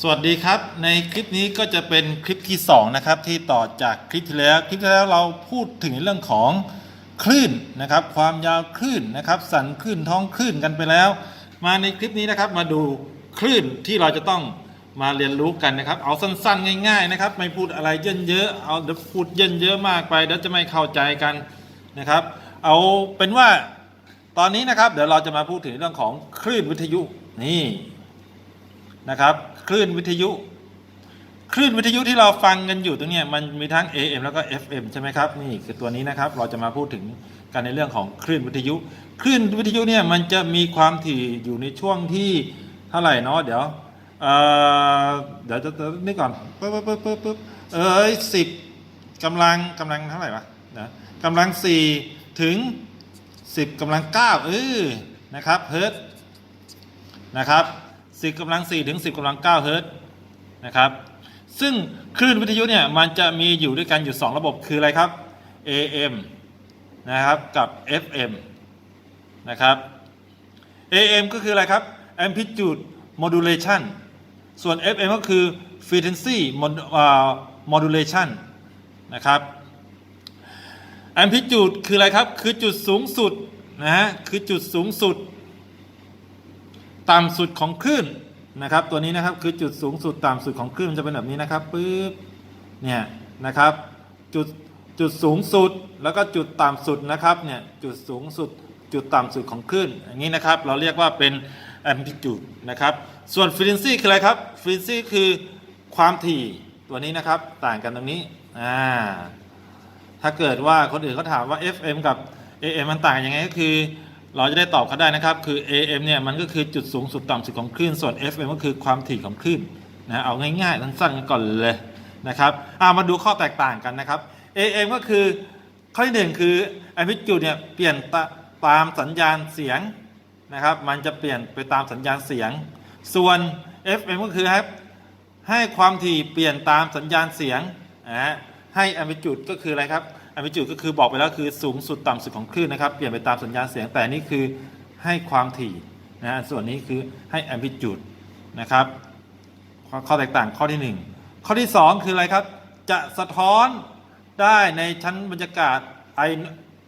สวัสดีครับ ในคลิปนี้ก็จะเป็นคลิปที่ 2 นะครับ ที่ต่อจากคลิปที่แล้ว คลิปที่แล้วเราพูดถึงเรื่องของคลื่นนะครับ ความยาวคลื่นนะครับ สันคลื่นท้องคลื่นกันไปแล้ว มาในคลิปนี้นะครับ มาดูคลื่นที่เราจะต้องมาเรียนรู้กันนะครับ เอาสั้นๆ ง่าย ๆ นะครับ ไม่พูดอะไรเยินเยอะเอาเดี๋ยวพูดเยินเยอะมากไปเดี๋ยวจะไม่เข้าใจกันนะครับ เอาเป็นว่าตอนนี้นะครับ เดี๋ยวเราจะมาพูดถึงเรื่องของคลื่นวิทยุนี่นะครับ คลื่นวิทยุ คลื่นวิทยุที่เราฟังกันอยู่ตรงนี้มันมีทั้ง AM แล้วก็ FM ใช่ไหมครับนี่คือตัวนี้นะครับเราจะมาพูดถึงกันในเรื่องของคลื่นวิทยุ คลื่นวิทยุเนี่ยมันจะมีความถี่อยู่ในช่วงที่เท่าไหร่เนาะเดี๋ยวเดี๋ยวจะนึกก่อนปึ๊บปึ๊บปึ๊บปึ๊บเอ้ยสิบกำลังกำลังเท่าไหร่วะนะกำลังสี่ถึงสิบกำลังเก้าเออนะครับเฮิร์ตนะครับ 10กำลัง4ถึง 10กำลัง9เฮิรตซ์นะครับ ซึ่งคลื่นวิทยุเนี่ยมันจะมีอยู่ด้วยกันอยู่ 2 ระบบคืออะไรครับ AM นะครับกับ FM นะครับ AM ก็คืออะไรครับ amplitude modulation ส่วน FM ก็คือ Frequency Modulation นะครับ amplitude คืออะไรครับ คือจุดสูงสุดนะฮะ คือจุดสูงสุด ต่ำสุดของคลื่นนะครับ ตัวนี้นะครับคือจุดสูงสุดต่ำสุดของคลื่นมันจะเป็นแบบนี้นะครับปึ๊บเนี่ยนะครับจุดจุดสูงสุดแล้วก็จุดต่ำสุดนะครับเนี่ยจุดสูงสุดจุดต่ำสุดของคลื่นอย่างนี้นะครับ เราเรียกว่าเป็น amplitude นะครับ ส่วน frequency คืออะไรครับ frequency คือความถี่ตัวนี้นะครับต่างกันตรงนี้อ่าถ้าเกิดว่าคนอื่นเขาถามว่า FM กับ AM มันต่างยังไงก็คือ เราจะได้ตอบเขาได้นะครับคือ AM เนี่ยมันก็คือจุดสูงสุดต่ำสุดของคลื่นส่วน FM ก็คือความถี่ของคลื่นนะเอาง่ายๆสั้นๆกันก่อนเลยนะครับเอามาดูข้อแตกต่างกันนะครับ AM ก็คือข้อที่หนึ่งคือ amplitude เนี่ยเปลี่ยนตาตามสัญญาณเสียงนะครับมันจะเปลี่ยนไปตามสัญญาณเสียง ส่วน FM ก็คือครับให้ความถี่เปลี่ยนตามสัญญาณเสียงนะให้ amplitude ก็คืออะไรครับ amplitude ก็คือบอกไปแล้วคือสูงสุดต่ำสุดของคลื่นนะครับ เปลี่ยนไปตามสัญญาณเสียงแต่นี่คือให้ความถี่นะส่วนนี้คือให้ amplitude นะครับข้อแตกต่างข้อที่ 1 ข้อที่ 2 คืออะไรครับ จะสะท้อนได้ในชั้นบรรยากาศไอ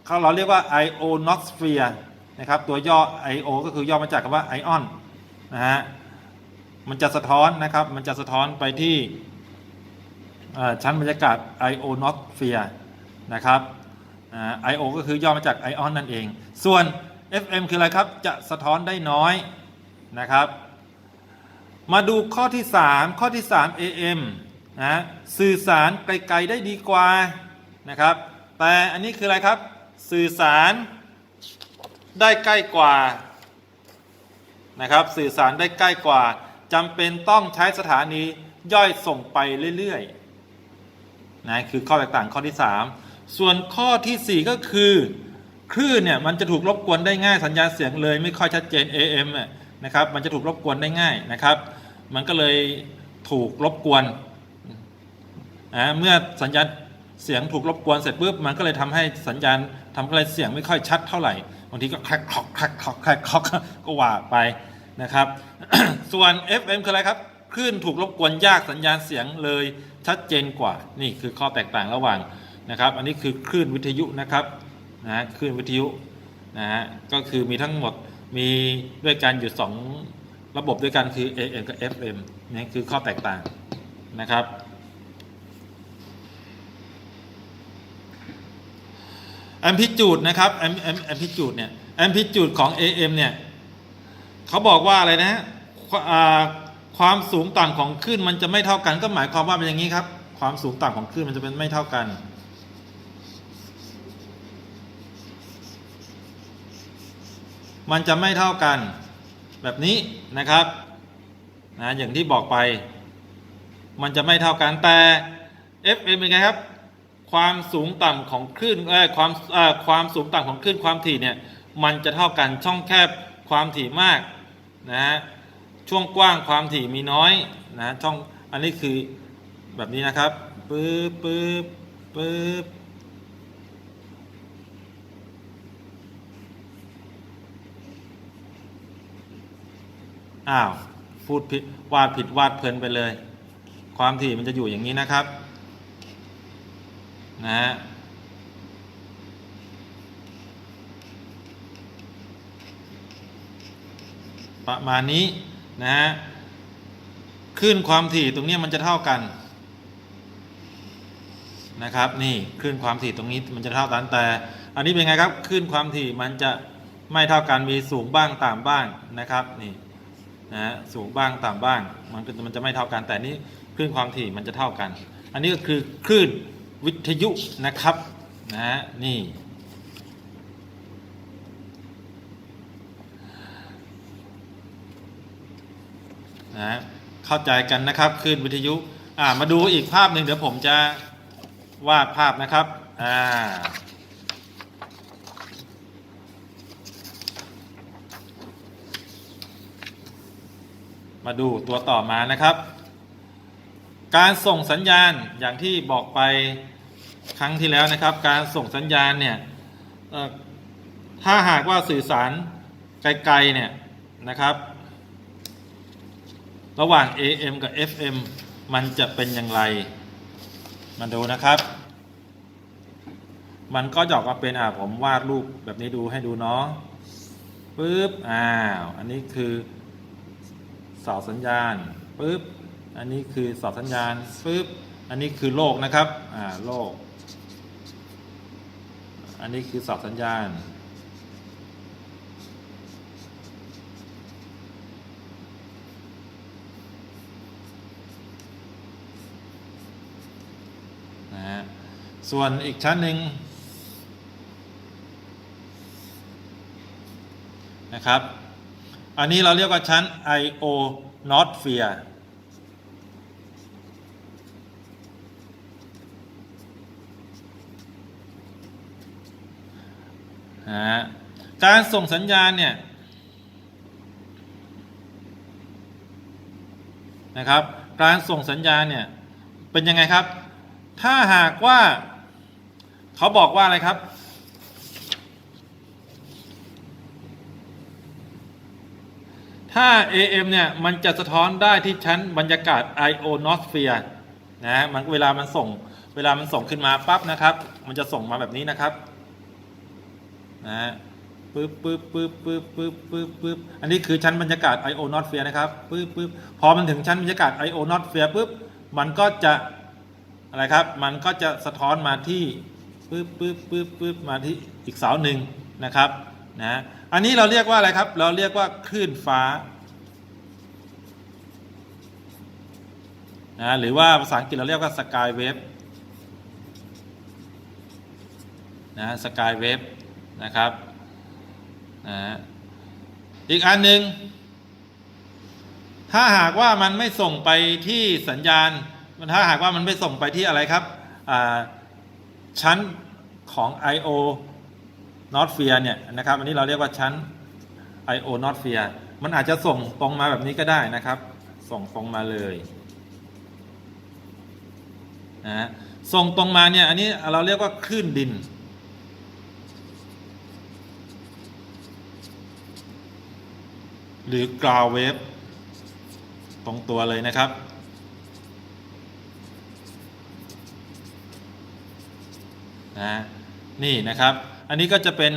เขาเราเรียกว่า ionosphere นะครับตัวย่อ io ก็คือย่อมาจากคำว่า ion นนะฮะมันจะสะท้อนนะครับ มันจะสะท้อนไปที่ชั้นบรรยากาศ ionosphere น นะครับอ่า io ก็คือย่อมาจาก ion นั่นเอง ส่วน fm คืออะไรครับ จะสะท้อนได้น้อยนะครับ มาดูข้อที่ 3 ข้อที่ 3 am นะสื่อสารไกลๆได้ดีกว่านะครับ แต่อันนี้คืออะไรครับ สื่อสารได้ใกล้กว่านะครับ สื่อสารได้ใกล้กว่าจำเป็นต้องใช้สถานีย่อยส่งไปเรื่อยๆนะคือข้อแตกต่างข้อที่ 3 ส่วนข้อทีสี่ 4 ก็คือคลื่นเนี่ยมันจะถูกรบกวนได้ง่ายสัญญาณเสียงเลยไม่ค่อยชัดเจน AM อะนะครับมันจะถูกรบกวนได้ง่ายนะครับ มันก็เลยถูกรบกวนอ่าเมื่อสัญญาณเสียงถูกรบกวนเสร็จปุ๊บมันก็เลยทำให้สัญญาณทำให้เสียงไม่ค่อยชัดเท่าไหร่บางทีก็แครกคลอกแครกคลอกแครกคลอกก็ว่าไปนะครับ ส่วน FM คืออะไรครับคลื่นถูกรบกวนยากสัญญาณเสียงเลยชัดเจนกว่า นี่คือข้อแตกต่างระหว่าง นะครับ อันนี้คือคลื่นวิทยุนะครับนะคลื่นวิทยุนะฮะก็คือมีทั้งหมดมีด้วยกันอยู่สองระบบด้วยกันคือ AM กับ FM นี่คือข้อแตกต่างนะครับ แอมพ i จูดนะครับแอมแอมแอมพ i จูดเนี่ยแอมพ i จูดของ AM เนี่ยเขาบอกว่าอะไรนะฮะควาความสูงต่ำของคลื่นมันจะไม่เท่ากัน ก็หมายความว่าเป็นอย่างนี้ครับ ความสูงต่ำของคลื่นมันจะเป็นไม่เท่ากัน มันจะไม่เท่ากันแบบนี้นะครับนะอย่างที่บอกไป มันจะไม่เท่ากันแต่ FM เป็นไงครับ ความสูงต่ำของคลื่นเอ่อความเอ่อความสูงต่ำของคลื่นความถี่เนี่ยมันจะเท่ากันช่องแคบความถี่มากนะฮะช่วงกว้างความถี่มีน้อยนะช่องอันนี้คือแบบนี้นะครับปึ๊บปึ๊บปึ๊บ อ้าวพูดผิดวาดผิดวาดเพลินไปเลย ความถี่มันจะอยู่อย่างนี้นะครับนะฮะประมาณนี้นะฮะคลื่นความถี่ตรงนี้มันจะเท่ากันนะครับนี่คลื่นความถี่ตรงนี้มันจะเท่ากันแต่ อันนี้เป็นไงครับคลื่นความถี่มันจะไม่เท่ากันมีสูงบ้างต่ำบ้างนะครับนี่ นะฮะสูงบ้างต่ำบ้าง มันก็มันจะไม่เท่ากัน แต่นี่คลื่นความถี่มันจะเท่ากัน อันนี้ก็คือคลื่นวิทยุนะครับนะฮะนี่นะฮะเข้าใจกันนะครับคลื่นวิทยุอ่ามาดูอีกภาพหนึ่งเดี๋ยวผมจะวาดภาพนะครับอ่า มาดูตัวต่อมานะครับ การส่งสัญญาณอย่างที่บอกไปครั้งที่แล้วนะครับ การส่งสัญญาณเนี่ยถ้าหากว่าสื่อสารไกลๆเนี่ยนะครับ ระหว่าง AM กับ FM มันจะเป็นอย่างไร มาดูนะครับ มันก็จะออกมาเป็นอ่าผมวาดรูปแบบนี้ดูให้ดูเนาะปึ๊บอ้าวอันนี้คือ สาสัญญาณปึ๊บอันนี้คือเสาสัญญาณปึ๊บอันนี้คือโลกนะครับอ่าโลก อันนี้คือเสาสัญญาณ นะฮะส่วนอีกชั้นหนึ่งนะครับ อันนี้เราเรียกว่าชั้น I/O n o t s p h e r e นะการส่งสัญญาณเนี่ยนะครับ การส่งสัญญาณเนี่ยเป็นยังไงครับ ถ้าหากว่าเขาบอกว่าอะไรครับ ถ้า AM เนี่ยมันจะสะท้อนได้ที่ชั้นบรรยากาศ ionosphere นะฮะมันเวลามันส่งเวลามันส่งขึ้นมาปั๊บนะครับ มันจะส่งมาแบบนี้นะครับนะฮะปึ๊บปึ๊บปึ๊บปึ๊บปึ๊บปึ๊บปึ๊บอันนี้คือชั้นบรรยากาศ ionosphere นะครับปึ๊บปึ๊บพอมันถึงชั้นบรรยากาศ ionosphere ปึ๊บมันก็จะอะไรครับ มันก็จะสะท้อนมาที่ปึ๊บปึ๊บปึ๊บปึ๊บมาที่อีกเสาหนึ่งนะครับ นะอันนี้เราเรียกว่าอะไรครับ เราเรียกว่าคลื่นฟ้านะหรือว่าภาษาอังกฤษเราเรียกว่าสกายเวฟนะสกายเวฟนะครับนะอีกอันหนึ่งถ้าหากว่ามันไม่ส่งไปที่สัญญาณ มันถ้าหากว่ามันไม่ส่งไปที่อะไรครับชั้นของ I/O n o t s p h e r e เนี่ยนะครับอันนี้เราเรียกว่าชั้น I/O n o t s p h e r e มันอาจจะส่งตรงมาแบบนี้ก็ได้นะครับ ส่งตรงมาเลยนะฮะส่งตรงมาเนี่ยอันนี้เราเรียกว่าคลื่นดินหรือกราวเวฟตรงตัวเลยนะครับ นะ นี่นะครับ อันนี้ก็จะเป็น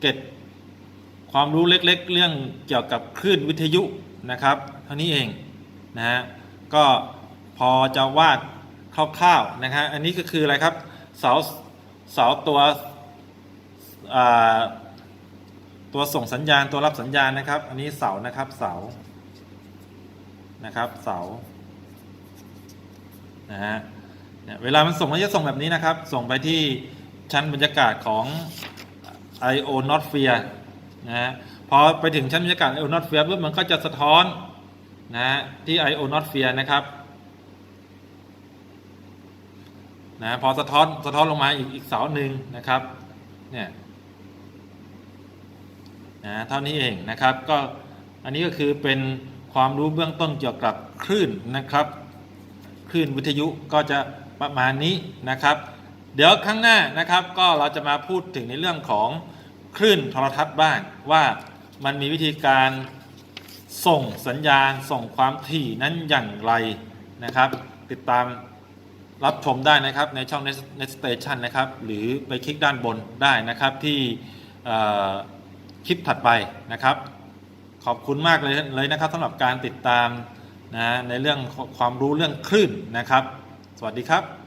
เกร็ดความรู้เล็กๆ เรื่องเกี่ยวกับคลื่นวิทยุนะครับเท่านี้เองนะฮะก็พอจะวาดคร่าวๆนะฮะอันนี้ก็คืออะไรครับเสาเสาตัวตัวส่งสัญญาณตัวรับสัญญาณนะครับ อันนี้เสานะครับเสานะครับเสานะฮะเวลามันส่งมันจะส่งแบบนี้นะครับ ส่งไปที่ ชั้นบรรยากาศของ I/O n o t s p h e r e นะฮะพอไปถึงชั้นบรรยากาศ I/O n o t s p h e r e ปุ๊บมันก็จะสะท้อนนะฮะที่ I/O n o t s p h e r e นะครับนะพอสะท้อนสะท้อนลงมาอีกอีกเสาหนึ่งนะครับเนี่ยนะเท่านี้เองนะครับก็อันนี้ก็คือเป็นความรู้เบื้องต้นเกี่ยวกับคลื่นนะครับ คลื่นวิทยุก็จะประมาณนี้นะครับ เดี๋ยวข้างหน้านะครับก็เราจะมาพูดถึงในเรื่องของคลื่นโทรทัศน์บ้างว่ามันมีวิธีการส่งสัญญาณส่งความถี่นั้นอย่างไรนะครับ ติดตามรับชมได้นะครับในช่อง Net Station นะครับหรือไปคลิกด้านบนได้นะครับที่คลิปถัดไปนะครับ ขอบคุณมากเลยเลยนะครับสำหรับการติดตามนะในเรื่องความรู้เรื่องคลื่นนะครับ สวัสดีครับ